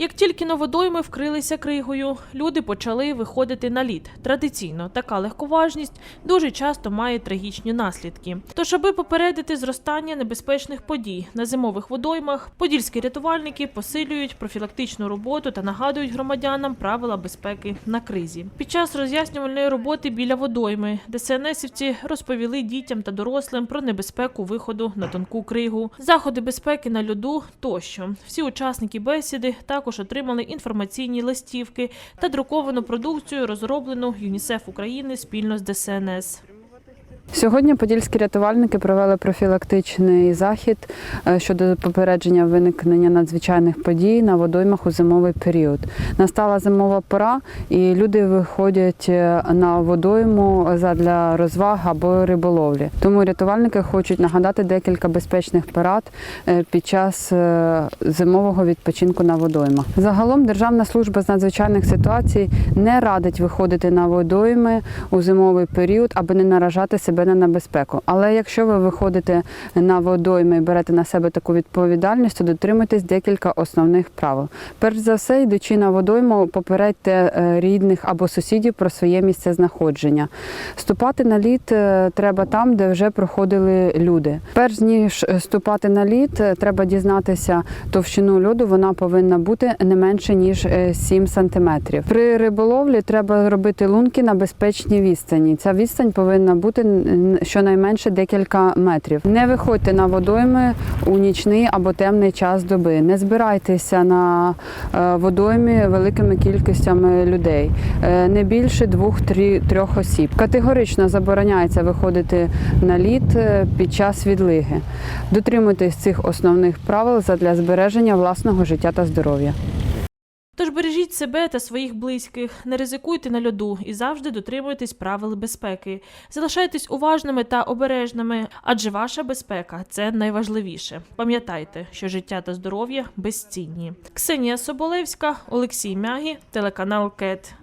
Як тільки на водойми вкрилися кригою, люди почали виходити на лід. Традиційно така легковажність дуже часто має трагічні наслідки. Тож, аби попередити зростання небезпечних подій на зимових водоймах, подільські рятувальники посилюють профілактичну роботу та нагадують громадянам правила безпеки на кризі. Під час роз'яснювальної роботи біля водойми ДСНСівці розповіли дітям та дорослим про небезпеку виходу на тонку кригу, заходи безпеки на льоду тощо. Всі учасники бесіди також отримали інформаційні листівки та друковану продукцію, розроблену ЮНІСЕФ України спільно з ДСНС. Сьогодні подільські рятувальники провели профілактичний захід е, щодо попередження виникнення надзвичайних подій на водоймах у зимовий період. Настала зимова пора, і люди виходять е, на водойму задля розваг або риболовлі. Тому рятувальники хочуть нагадати декілька безпечних порад е, під час зимового відпочинку на водоймах. Загалом Державна служба з надзвичайних ситуацій не радить виходити на водойми у зимовий період, аби не наражати себе на небезпеку. Але якщо ви виходите на водойми і берете на себе таку відповідальність, то дотримуйтесь декілька основних правил. Перш за все, йдучи на водойму, попередьте е, рідних або сусідів про своє місце знаходження. Ступати на лід е, треба там, де вже проходили люди. Перш ніж ступати на лід, е, треба дізнатися товщину льоду. Вона повинна бути не менше ніж е, 7 сантиметрів. При риболовлі треба робити лунки на безпечній відстані. Ця відстань повинна бути щонайменше декілька метрів. Не виходьте на водойми у нічний або темний час доби. Не збирайтеся на е, водоймі великими кількостями людей, Е, не більше двох-трьох осіб. Категорично забороняється виходити на лід е, під час відлиги. Дотримуйтесь цих основних правил задля збереження власного життя та здоров'я. Тож бережіть себе та своїх близьких, не ризикуйте на льоду і завжди дотримуйтесь правил безпеки. Залишайтесь уважними та обережними, адже ваша безпека це найважливіше. Пам'ятайте, що життя та здоров'я безцінні. Ксенія Соболевська, Олексій Мягі, телеканал КЕТ.